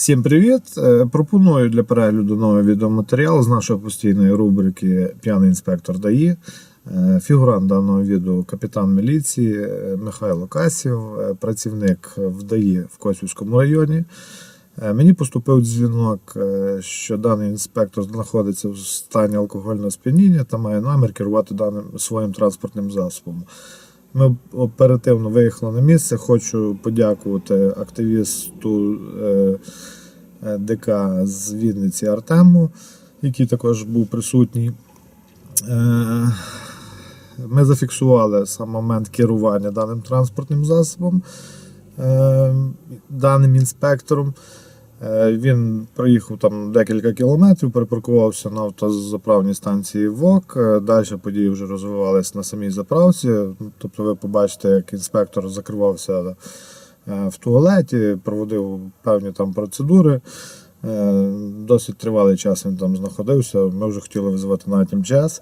Всім привіт! Е, Пропоную для перегляду новий відеоматеріал з нашої постійної рубрики П'яний інспектор ДАІ. Е, Фігурант даного відео капітан міліції е, Михайло Касів, працівник в ДАІ в Косівському районі. Мені поступив дзвінок, що даний інспектор знаходиться в стані алкогольного сп'яніння та має намір керувати даним своїм транспортним засобом. Ми оперативно виїхали на місце. Хочу подякувати активісту е, е, ДК з Вінниці Артему, який також був присутній. Е, Ми зафіксували сам момент керування даним транспортним засобом, даним інспектором. Е, Він проїхав там декілька кілометрів, припаркувався на автозаправній станції ВОК. Е, Далі події вже розвивалися на самій заправці. Тобто ви побачите, як інспектор закривався е, в туалеті, проводив певні там процедури. Досить тривалий час він там знаходився. Ми вже хотіли визвати навіть МЧС.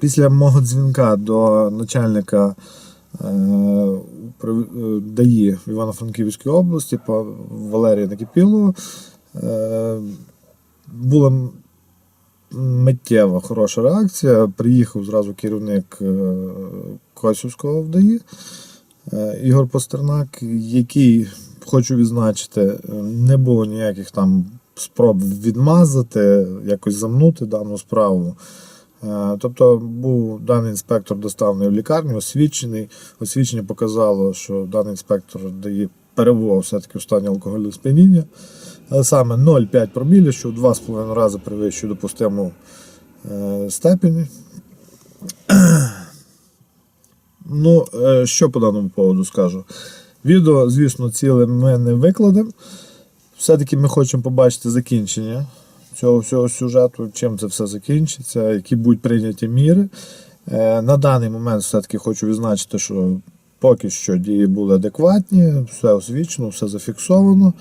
Після мого дзвінка до начальника е, ДАІ в Івано-Франківській області по Валерія Накипілу е, була миттєва хороша реакція. Приїхав зразу керівник е, Косівського ВДАІ е, Ігор Постернак, який, хочу відзначити, не було ніяких там спроб відмазати, якось замнути дану справу. Е, Тобто був даний інспектор доставлений в лікарню, освічений. Освічення показало, що даний інспектор дає перебував все-таки в стані алкогольного сп'яніння. Але саме 0,5 промілі, що в 2,5 рази перевищує допустиму е, степені. Ну, е, що по даному поводу скажу? Відео, звісно, ціле ми не викладемо. Все-таки ми хочемо побачити закінчення цього всього сюжету, чим це все закінчиться, які будуть прийняті міри. Е, На даний момент все-таки хочу відзначити, що поки що дії були адекватні, все освічено, все зафіксовано.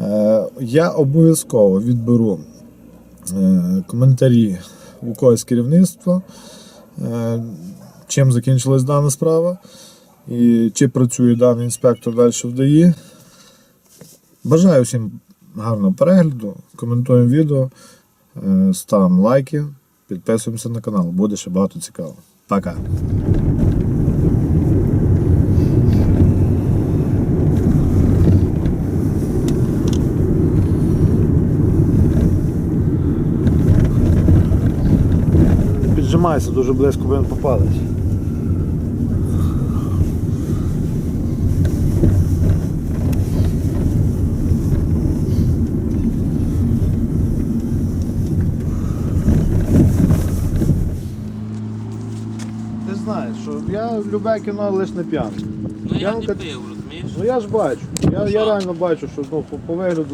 Е, Я обов'язково відберу е, коментарі у когось керівництва, чим закінчилась дана справа, і чи працює даний інспектор далі в ДАІ. Бажаю всім гарного перегляду, коментуємо відео, е, ставимо лайки, підписуємося на канал, буде ще багато цікавого. Пока! Піджимайся дуже близько, він попалить. Ти знаєш, любе кіно лише не п'яний. Ну я не П'янка- пив, розумієш? Ну я ж бачу. Я, я реально бачу, що ну, по, по вигляду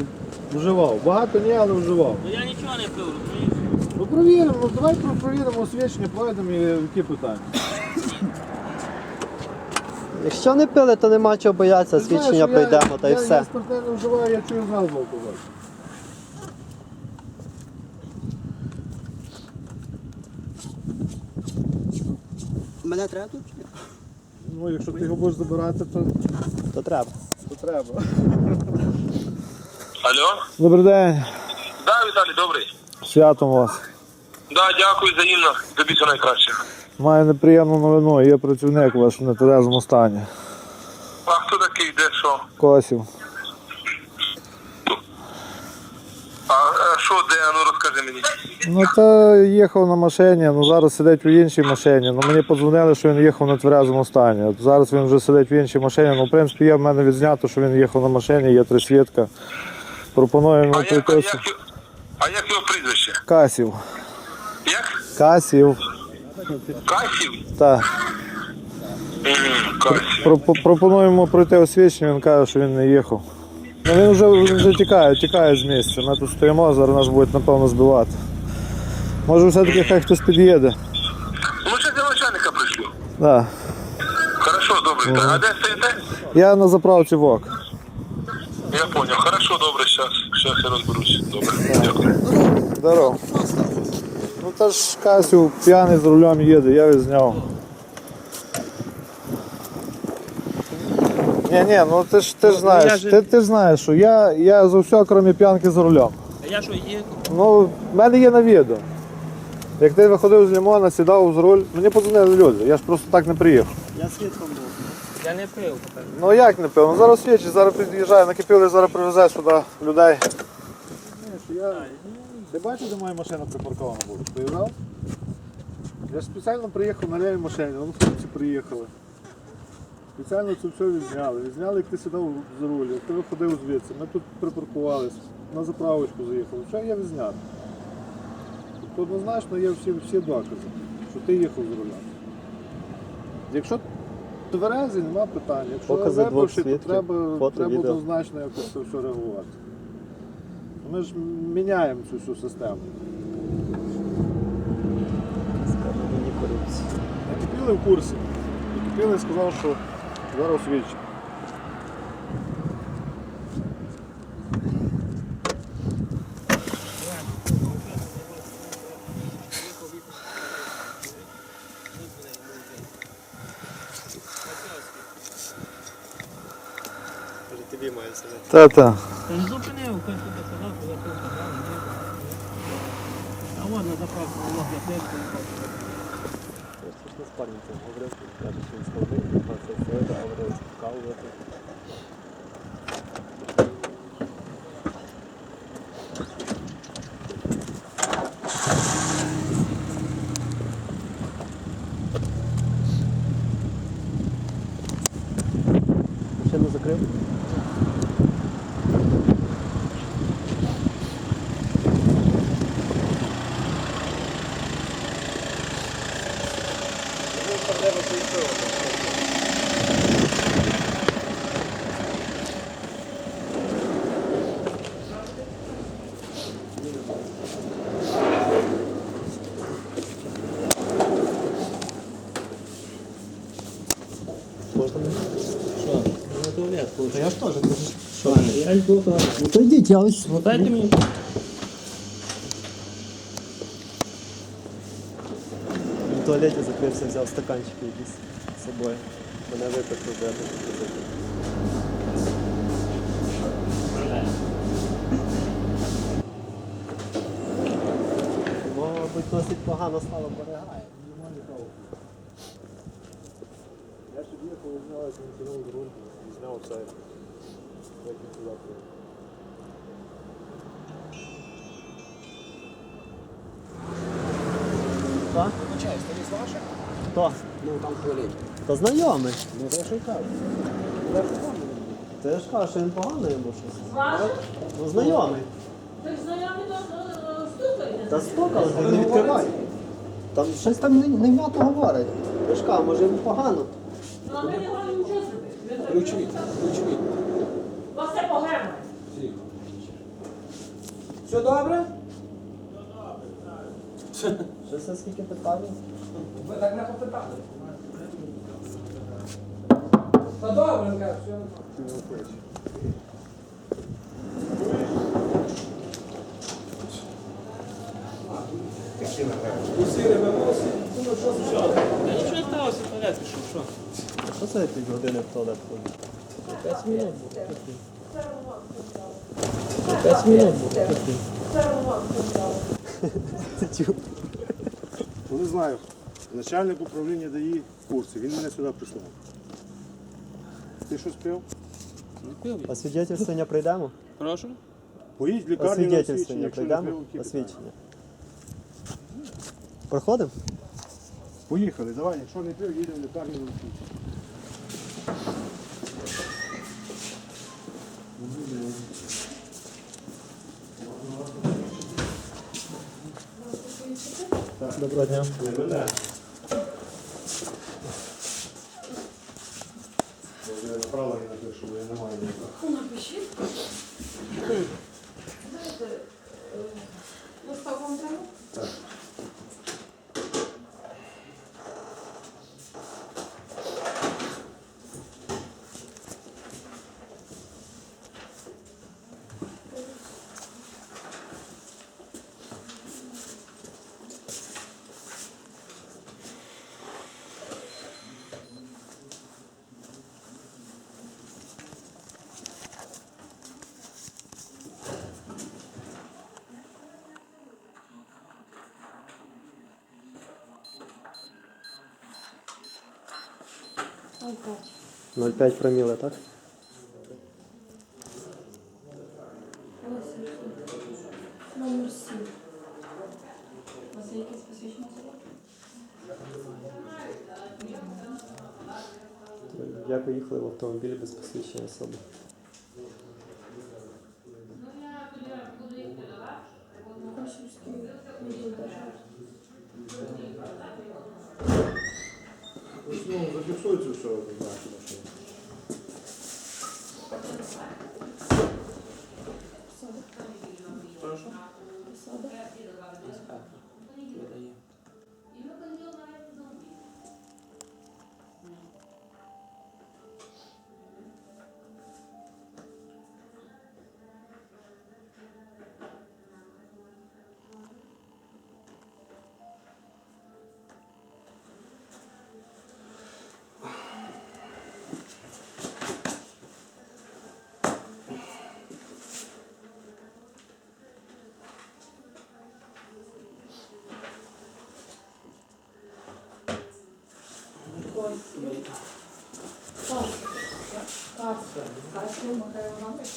вживав. Багато ні, але вживав. Ну я нічого не пив, розумієш? Ну провіримо, ну давай про- провіримо освічення, пройдемо і які питання. Якщо не пили, то нема чого боятися, Ти знаєш, свідчення що я- пройдемо та й я, все. Я спиртне не вживаю, я чую зразу алкоголь. Мене треба тут? Ну, якщо ти його будеш забирати, то, То треба. то треба. Алло? Добрий день, Да, Віталій, добрий. святом вас. Да, дякую взаємно. Тобі все найкраще. Маю неприємну новину, є працівник ваш в нетерезому стані. А хто такий, де що? Косів. А е, що, де? А ну розкажи мені. Ну та їхав на машині, ну зараз сидить в іншій машині. Ну мені подзвонили, що він їхав на тверезому стані. От зараз він вже сидить в іншій машині. Ну, в принципі, є в мене відзнято, що він їхав на машині, є три свідка. Пропоную йому А як, а, прийти. його- а як його прізвище? Касів. Як? Касів. Касів? Так. Мгм, Касів. Пропо- Пропоную йому пройти освічення, він каже, що він не їхав. Ну він вже, вже тікає, тікає з місця. Ми тут стоїмо, зараз нас будуть напевно збивати. Може все-таки хай хтось під'їде. Ну, зараз я начальника пришлю. Да. Хорошо, добре. А де стоїте? Я на заправці ВОК. Я понял. Хорошо, добре, зараз. Зараз я розберусь. Добре, дякую. Здорово. Ну та ж Касю п'яний з рулем їде, я відзняв. Ні, Ні, ну ти ж ти ж Ну, знаєш, я же- ти, ти ж знаєш, що я, я за все, крім п'янки за рулем. А я що є? Ну, в мене є на відео. Як ти виходив з лимона, сідав за руль, мені подзвонили люди, я ж просто так не приїхав. Я свідком був. Я не пив. тепер. Ну як не пив? Ну зараз свідчить, зараз під'їжджає, накипіли, зараз привезе сюди людей. Я... Ти бачиш, де моя машина припаркована була? Приїжджав? Я ж спеціально приїхав на лівій машині, вон хлопці приїхали. Спеціально це все відзняли. Відзняли, як ти сідав за руль, як ти виходив звідси. Ми тут припаркувалися, на заправочку заїхали. Все є відзнято. Тобто однозначно є всі, всі докази, що ти їхав з руля. Якщо тверезий, нема питань. Якщо Покази двох випивши, то свідків, треба, фото, треба відео. однозначно якось це все реагувати. Ми ж міняємо цю всю систему. Скажу, мені корупція. Накипіли в курсі. Накипіли сказав, що зараз свідчить. Може тобі має сидіти. Та-та. Та не зупинив, хоч туди сказав, що я пив казав. А от на заправку було для пивки. Я ж не з парнем цим говорив, каже, що він складний, а це все, а говорив, я ось. Ну дайте мені. В туалеті закрився, взяв стаканчики якісь з собою. Мене випити вбили. Мабуть, досить погано стало берегає. Я ж їхав, знялася, не сідав за руль, зняв все. Як він сюди Хто? Ну там туалет. Та знайомий. Ну, то що й кажу. Та я ж кажу, що він поганий або щось. Ну знайомий. Так знайомі до стукайте. Та стукали, ти не відкривай. Там щось там не- невнятно говорить. Я ж кажу, може йому погано. Ну, а ми не можемо нічого зробити. Ключові, ключові. У вас все погребне. Все добре? Що це скільки питань? Ви так не попитали. Та добре, все. Усі. Ну, що це? Та нічого сталося, в туалет. Що? Що це півгодини в туалет ходить? 5 минут було. 5 минут було. Ну, не знаю. Начальник управління ДАІ в курсі, він мене сюди прислав. Ти щось пив? Не пив я. Освідчення прийдемо? Прошу? Поїдь в лікарню на освідчення, Освідчення якщо не прийдемо? пив, які питання? Освідчення. Проходимо? Поїхали, давай, якщо не пив, їдемо в лікарню на освідчення. Доброго дня. Напишу, бо я не маю ніякого. Напишіть. Знаєте, е, листок вам треба? 0,5 проміли, так? Номер 7. У вас є якісь посвідчення? Як ви їхали в автомобілі без посвідчення особи? Зафіксується все, знаєте, Касів Михайло Іванович.